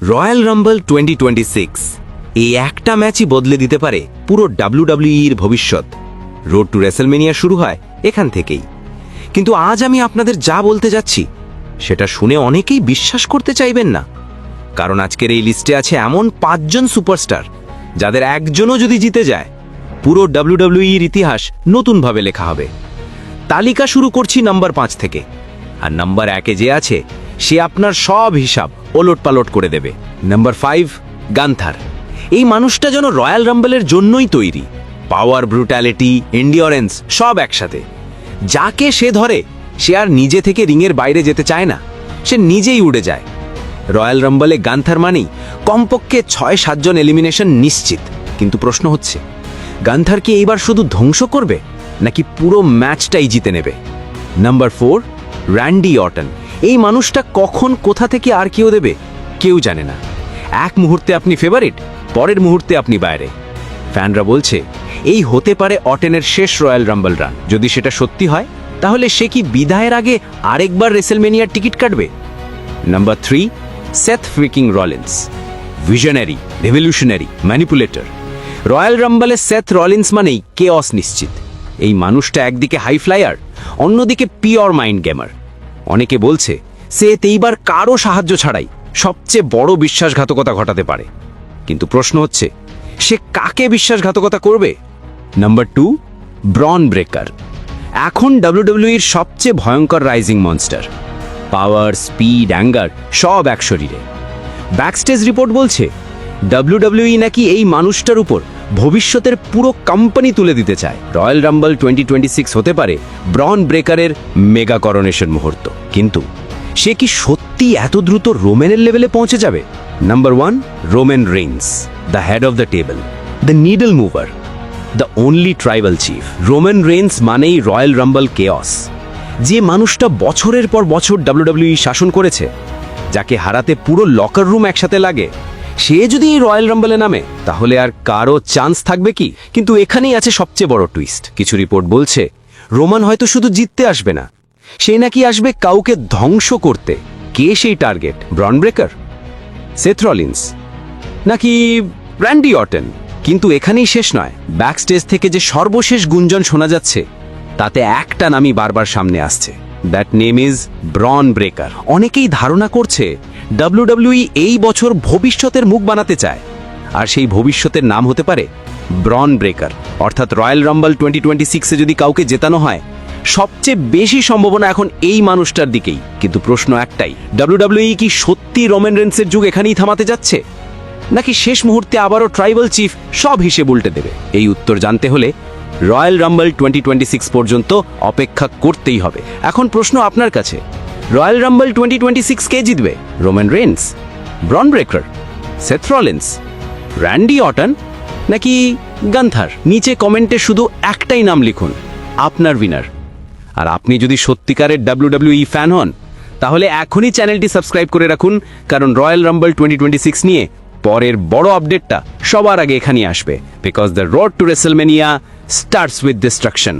Royal Rumble twenty twenty six এই একটা ম্যাচই বদলে দিতে পারে পুরো ডাব্লিউডাব্লিউইর ভবিষ্যৎ। রোড টু রেসেলমেনিয়া শুরু হয় এখান থেকেই। কিন্তু আজ আমি আপনাদের যা বলতে যাচ্ছি, সেটা শুনে অনেকেই বিশ্বাস করতে চাইবেন না। কারণ আজকের এই লিস্টে আছে এমন পাঁচজন সুপারস্টার যাদের একজনও যদি জিতে যায়, পুরো ডাব্লিউডাব্লিউইর ইতিহাস নতুনভাবে লেখা হবে। তালিকা শুরু করছি নাম্বার পাঁচ থেকে। আর নাম্বার একে যে আছে সে আপনার সব হিসাব ওলট পালট করে দেবে। নাম্বার ফাইভ গান্থার এই মানুষটা যেন রয়্যাল রাম্বলের জন্যই তৈরি। পাওয়ার ব্রুটালিটি এন্ডিওরেন্স সব একসাথে। যাকে সে ধরে, সে আর নিজে থেকে রিংয়ের বাইরে যেতে চায় না। সে নিজেই উড়ে যায়। রয়্যাল রাম্বলে গান্থার মানেই কমপক্ষে ছয় সাতজন এলিমিনেশন নিশ্চিত। কিন্তু প্রশ্ন হচ্ছে গান্থার কি এইবার শুধু ধ্বংস করবে, নাকি পুরো ম্যাচটাই জিতে নেবে? নাম্বার ফোর র্যান্ডি অটন এই মানুষটা কখন কোথা থেকে আর কেউ দেবে, কেউ জানে না। এক মুহূর্তে আপনি ফেভারিট পরের মুহূর্তে আপনি বাইরে। ফ্যানরা বলছে, এই হতে পারে অটেনের শেষ রয়্যাল রাম্বল রান। যদি সেটা সত্যি হয়, তাহলে সে কি বিদায়ের আগে আরেকবার রেসেলমেনিয়ার টিকিট কাটবে? Number three, Seth freaking Rollins, visionary, revolutionary, manipulator. Royal রাম্বলে Seth Rollins মানেই কেঅস নিশ্চিত। এই মানুষটা একদিকে হাই ফ্লায়ার অন্যদিকে পিওর মাইন্ড গেমার অনেকে বলছে, সে এইবার কারও সাহায্য ছাড়াই সবচেয়ে বড় বিশ্বাসঘাতকতা ঘটাতে পারে। কিন্তু প্রশ্ন হচ্ছে, সে কাকে বিশ্বাসঘাতকতা করবে? নাম্বার টু ব্রন ব্রেকার এখন ডাব্লিউডাব্লিউইর সবচেয়ে ভয়ঙ্কর rising monster power speed anger সব এক শরীরে। ব্যাকস্টেজ রিপোর্ট বলছে ডাব্লিউডাব্লিউই নাকি এই মানুষটার উপর ভবিষ্যতের পুরো কোম্পানি তুলে দিতে চায়। Royal Rumble twenty twenty six হতে পারে ব্রন ব্রেকারের মেগা করোনেশন মুহূর্ত। কিন্তু সে কি সত্যি এত দ্রুত রোমেনের লেভেলে পৌঁছে যাবে? Number one Roman Reigns the head of the table the needle mover the only tribal chief Roman Reigns মানেই রয়্যাল রাম্বল কেয়স যে মানুষটা বছরের পর বছর ডাব্লিউডাব্লিউই শাসন করেছে, যাকে হারাতে পুরো লকার রুম একসাথে লাগে সে যদি এই রয়্যাল রাম্বলে নামে, তাহলে আর কারও চান্স থাকবে কি? কিন্তু এখানেই আছে সবচেয়ে বড় টুইস্ট। কিছু রিপোর্ট বলছে, রোমান হয়তো শুধু জিততে আসবে না। সে নাকি আসবে কাউকে ধ্বংস করতে। কে সেই target? Bron Breakker? Seth Rollins? নাকি র্যান্ডি অটেন কিন্তু এখানেই শেষ নয়। ব্যাকস্টেজ থেকে যে সর্বশেষ গুঞ্জন শোনা যাচ্ছে, তাতে একটা নামই বারবার সামনে আসছে। That name is Bron Breakker. অনেকেই ধারণা করছে ডাব্লিউডাব্লিউই এই বছর ভবিষ্যতের মুখ বানাতে চায়। আর সেই ভবিষ্যতের নাম হতে পারে ব্রন ব্রেকার অর্থাৎ রয়্যাল রাম্বল টোয়েন্টি টোয়েন্টি সিক্সে যদি কাউকে জেতানো হয়, সবচেয়ে বেশি সম্ভাবনা এখন এই মানুষটার দিকেই। কিন্তু প্রশ্ন একটাই ডাব্লিউডাব্লিউই কি সত্যি রোমেন রেন্সের যুগ এখানেই থামাতে যাচ্ছে? নাকি শেষ মুহূর্তে আবারও ট্রাইবাল চিফ সব হিসেব উল্টে দেবে? এই উত্তর জানতে হলে royal rumble twenty twenty six পর্যন্ত অপেক্ষা করতেই হবে। এখন প্রশ্ন আপনার কাছে royal rumble twenty twenty six কে জিতবে Roman Reigns Bron Breakker Seth Rollins Randy Orton নাকি গান্থার নিচে কমেন্টে শুধু একটাই নাম লিখুন, আপনার উইনার আর আপনি যদি সত্যিকারের ডাব্লিউডাব্লিউই ফ্যান হন, তাহলে এখনই চ্যানেলটি সাবস্ক্রাইব করে রাখুন, কারণ Royal Rumble twenty twenty six নিয়ে পরের বড় আপডেটটা সবার আগে এখানেই আসবে because the road to WrestleMania starts with destruction